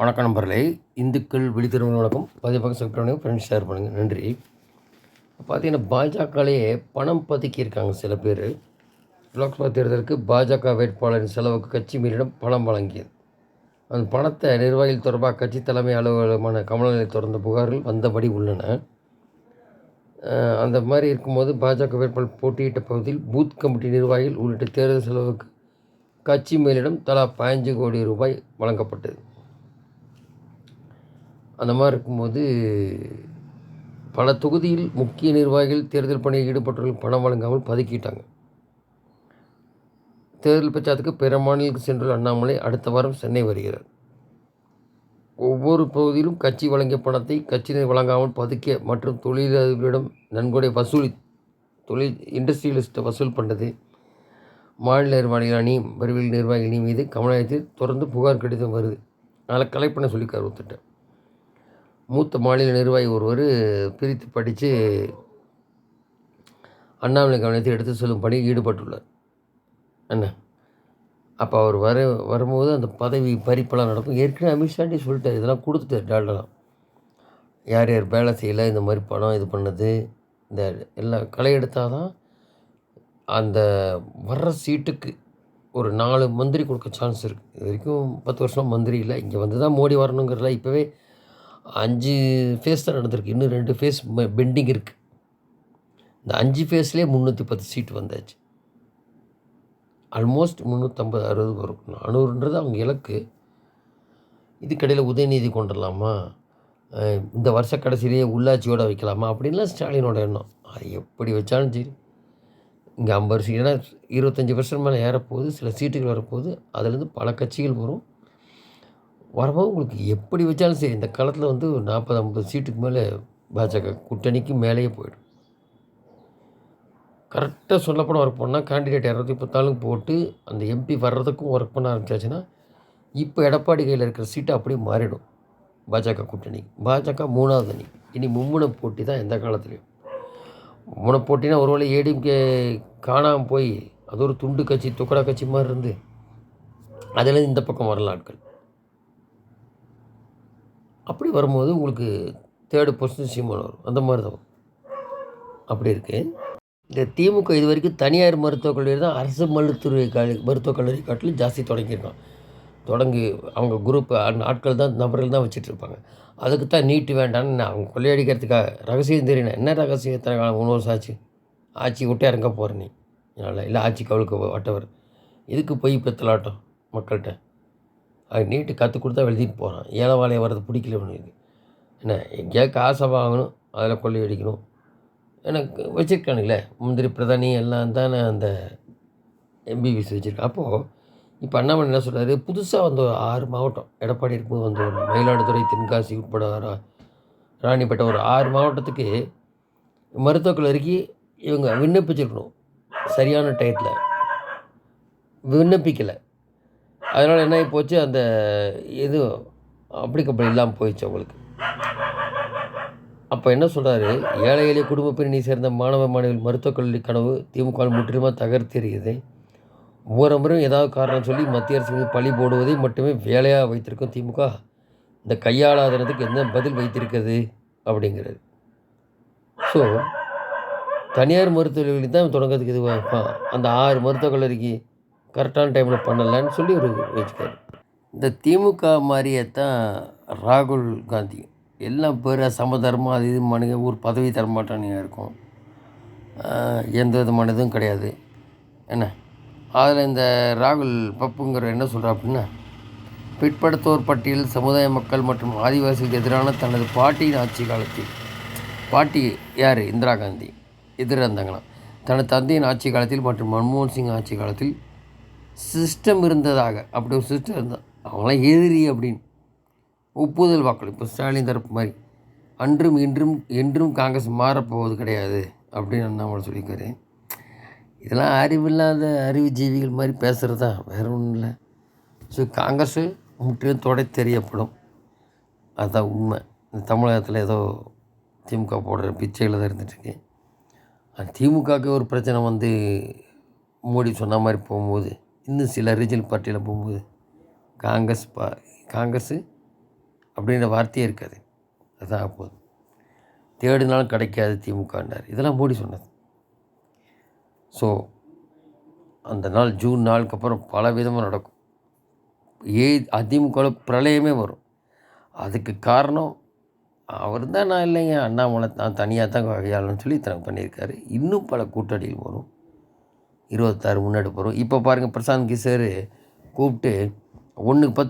வணக்கம் நண்பர்களே. இந்துக்கள் விழித்திருமண வணக்கம். பதிவாக சப்ஸ்கிரைப் ஃப்ரெண்ட்ஸ் ஷேர் பண்ணுங்கள் நன்றி. பார்த்தீங்கன்னா பாஜகலேயே பணம் பதுக்கியிருக்காங்க சில பேர். லோக்சபா தேர்தலுக்கு பாஜக வேட்பாளரின் செலவுக்கு கட்சி மீறிடம் பணம் வழங்கியது. அந்த பணத்தை நிர்வாகிகள் தொடர்பாக கட்சி தலைமை அலுவலகமான கமலநிலை தொடர்ந்த புகார்கள் வந்தபடி உள்ளன. அந்த மாதிரி இருக்கும்போது பாஜக வேட்பாளர் போட்டியிட்ட பகுதியில் பூத் கமிட்டி நிர்வாகிகள் உள்ளிட்ட தேர்தல் செலவுக்கு கட்சி மேலிடம் தலா பதினஞ்சு கோடி ரூபாய் வழங்கப்பட்டது. அந்த மாதிரி இருக்கும்போது பல தொகுதியில் முக்கிய நிர்வாகிகள் தேர்தல் பணியில் ஈடுபட்டவர்கள் பணம் வழங்காமல் பதுக்கிட்டாங்க. தேர்தல் பிரச்சாரத்துக்கு பிற மாநிலங்களுக்கு சென்றுள்ள அண்ணாமலை அடுத்த வாரம் சென்னை வருகிறார். ஒவ்வொரு பகுதியிலும் கட்சி வழங்கிய பணத்தை கட்சியினர் வழங்காமல் பதுக்கிய மற்றும் தொழிலதிபரிடம் நன்கொடை வசூலி தொழில் இண்டஸ்ட்ரியலிஸ்ட்டை வசூல் பண்ணுறது மாநில நிர்வாகிகள் அணி விரைவில் நிர்வாகிகள் அணி மீது கமலாயத்தில் தொடர்ந்து புகார் கடிதம் வருது. அதில் கலெக்ட் பண்ண சொல்லி கருத்துட்டேன் மூத்த மாநில நிர்வாகி ஒருவர் பிரித்து படித்து அண்ணாமலை கவனத்தை எடுத்து செல்லும் பணியில் ஈடுபட்டுள்ளார். என்ன அப்போ அவர் வர வரும்போது அந்த பதவி பறிப்பெல்லாம் நடக்கும். ஏற்கனவே அமித்ஷாண்டி சொல்லிட்டார் இதெல்லாம் கொடுத்துட்டார் டால்டெல்லாம் யார் யார் வேலை செய்யலை இந்த மாதிரி பணம் இது பண்ணது இந்த எல்லாம் களை எடுத்தால் தான் அந்த வர்ற சீட்டுக்கு ஒரு நாலு மந்திரி கொடுக்க சான்ஸ் இருக்குது இது வரைக்கும் பத்து வருஷம் மந்திரி இல்லை இங்கே வந்து தான் மோடி வரணுங்கிறதுல இப்போவே அஞ்சு ஃபேஸ் தான் நடந்திருக்கு. இன்னும் ரெண்டு ஃபேஸ் பெண்டிங் இருக்குது இந்த அஞ்சு ஃபேஸ்லேயே முந்நூற்றி பத்து சீட் வந்தாச்சு. ஆல்மோஸ்ட் முந்நூற்றம்பது அறுபது வரும். நானூறுன்றது அவங்க இலக்கு. இதுக்கடையில் உதயநிதி கொண்டுடலாமா? இந்த வருஷ கடைசியிலேயே உள்ளாட்சியோடு வைக்கலாமா? அப்படின்லாம் ஸ்டாலினோட எண்ணம். அது எப்படி வச்சாலும் சரி. இங்கே ஐம்பது சீட் ஏன்னா இருபத்தஞ்சி பர்சன்ட் மேலே ஏறப்போகுது. சில சீட்டுகள் வரப்போகுது. அதுலேருந்து பல கட்சிகள் வரும். வரும்போது உங்களுக்கு எப்படி வச்சாலும் சரி இந்த காலத்தில் வந்து ஒரு நாற்பது ஐம்பது சீட்டுக்கு மேலே பாஜக கூட்டணிக்கு மேலேயே போயிடும். கரெக்டாக சொல்லப்போனால் ஒர்க் பண்ணால் கேண்டிடேட் இரநூத்தி பத்தாலும் போட்டு அந்த எம்பி வர்றதுக்கும் ஒர்க் பண்ண ஆரம்பிச்சாச்சுன்னா இப்போ எடப்பாடி கையில் இருக்கிற சீட்டு அப்படியே மாறிடும். பாஜக கூட்டணி. பாஜக மூணாவது அணி. இனி மும்முனை போட்டி தான் எந்த காலத்துலையும். மும்முனை போட்டினா ஒருவேளை ஏடிஎம்கே காணாமல் போய் அது ஒரு துண்டு கட்சி துக்கடா கட்சி மாதிரி இருந்து அதுலேருந்து இந்த பக்கம் வரலாம் ஆட்கள். அப்படி வரும்போது உங்களுக்கு தேர்டு பொசிஷன் சீமான் வரும். அந்த மாதிரி தான் வரும். அப்படி இருக்குது இந்த திமுக இது வரைக்கும் தனியார் மருத்துவக் கல்லூரி தான் அரசு மருத்துவ கல் மருத்துவக் கல்லூரி காட்டிலும் ஜாஸ்தி தொடங்கியிருக்கான் தொடங்கி அவங்க குரூப் ஆட்கள் தான் நபர்கள் தான் வச்சுட்ருப்பாங்க அதுக்கு தான் நீட்டு வேண்டாம்னு நான் அவங்க கொள்ளையடிக்கிறதுக்காக ரகசியம் தெரியணும் என்ன ரகசியம் எத்தனை காலம்? மூணு வருஷம் ஆச்சு. ஆட்சி விட்டு இறங்க போகிற நீ. அதனால் இல்லை ஆட்சி கவலுக்கு வட்டவர். இதுக்கு போய் பெத்தலாட்டம் மக்கள்கிட்ட? நீட்டு கற்றுக் கொடுத்தா எழுதிட்டு போகிறான் ஏழை வாழையை வர்றது பிடிக்கல உனக்கு என்ன எங்கேயாவது காசை வாங்கணும் அதில் கொள்ளையடிக்கணும் எனக்கு வச்சுருக்கானுங்களே முந்திரி பிரதானி எல்லாம் தானே அந்த எம்பிபிஎஸ் வச்சுருக்கேன் அப்போது இப்போ அண்ணாமலை என்ன சொல்கிறாரு புதுசாக வந்த ஒரு ஆறு மாவட்டம் எடப்பாடி இருக்கும்போது வந்து ஒரு மயிலாடுதுறை தென்காசி உட்பட ரா- ராணிப்பேட்டை ஒரு ஆறு மாவட்டத்துக்கு மருத்துவக் கல்லூரிக்கு இவங்க விண்ணப்பிச்சிருக்கணும். சரியான டயத்தில். விண்ணப்பிக்கலை. அதனால் என்ன ஆகிப்போச்சு போச்சு? அந்த இது அப்ளிகபிள் இல்லாமல் போயிடுச்சு அவங்களுக்கு. அப்போ என்ன சொல்கிறாரு ஏழை எளிய குடும்ப பிரிவினை சேர்ந்த மாணவ மாணவிகள் மருத்துவக் கல்லூரி கனவு திமுக முற்றிலுமாக தகர்த்தெறியது ஒவ்வொரு முறையும் ஏதாவது காரணம் சொல்லி மத்திய அரசு மீது பழி போடுவதை மட்டுமே வேலையாக வைத்திருக்கும் திமுக இந்த கையாளாதனத்துக்கு என்ன பதில் வைத்திருக்கிறது அப்படிங்கிறது ஸோ தனியார் மருத்துவக் தான் தொடங்கிறதுக்கு இதுவாக இருப்பான்? அந்த ஆறு மருத்துவக் கல்லூரிக்கு கரெக்டான டைமில் பண்ணலைன்னு சொல்லி ஒரு வச்சுக்காரு. இந்த திமுக மாதிரியே தான் ராகுல் காந்தி. எல்லாம் பேர் சமதர்மம் அது இது மனித ஊர் பதவி தரமாட்டானுங்க இருக்கும் எந்த விதமான இதுவும் கிடையாது. என்ன? அதில் இந்த ராகுல் பப்புங்கிற என்ன சொல்கிறா அப்படின்னா பிற்படுத்தோர் பட்டியல் சமுதாய மக்கள் மற்றும் ஆதிவாசிகளுக்கு எதிரான தனது பாட்டியின் ஆட்சி காலத்தில். பாட்டி யார்? இந்திரா காந்தி. எதிராக இருந்தாங்களாம். தனது தந்தையின் ஆட்சி காலத்தில் மற்றும் மன்மோகன் சிங் ஆட்சி காலத்தில் சிஸ்டம் இருந்ததாக. அப்படி ஒரு சிஸ்டம் இருந்தால் அவங்களாம் எதிரி அப்படின்னு. ஒப்புதல் வாக்கள் இப்போ ஸ்டாலின் தரப்பு மாதிரி அன்றும் இன்றும் என்றும் காங்கிரஸ் மாறப்போவது கிடையாது அப்படின்னு அண்ணாமலை சொல்லியிருக்காரு இதெல்லாம் அறிவில்லாத அறிவு ஜீவிகள் மாதிரி பேசுகிறது தான் வேறு ஒன்றும் இல்லை. ஸோ காங்கிரஸு முற்றிலும் தொடை தெரியப்படும். அதுதான் உண்மை. இந்த தமிழகத்தில் ஏதோ திமுக போடுற பிச்சையில் தான் இருந்துகிட்ருக்கு திமுகவுக்கு ஒரு பிரச்சனை வந்து மோடி சொன்ன மாதிரி போகும்போது இன்னும் சில ரீஜனல் பார்ட்டியில் போகும்போது காங்கிரஸ் பா காங்கிரஸு அப்படின்ற வார்த்தையே இருக்காது. அதுதான் அப்போது தேடினாலும் கிடைக்காது திமுகன்றார். இதெல்லாம் மோடி சொன்னது. ஸோ அந்த நாள் ஜூன் நாளுக்கு அப்புறம் பல விதமாக நடக்கும். ஏ அதிமுகவில் பிரளயமே வரும். அதுக்கு காரணம் அவர் தான் நான் இல்லைங்க அண்ணாமலை நான் தனியாக தான் கையாளணும்னு சொல்லி தனக்கு பண்ணியிருக்காரு. இன்னும் பல கூட்டணிகள் வரும். இருபத்தாறு முன்னாடி போகிறோம் இப்போ பாருங்கள் பிரசாந்த் கிஷோர் கூப்பிட்டு ஒன்றுக்கு பத்து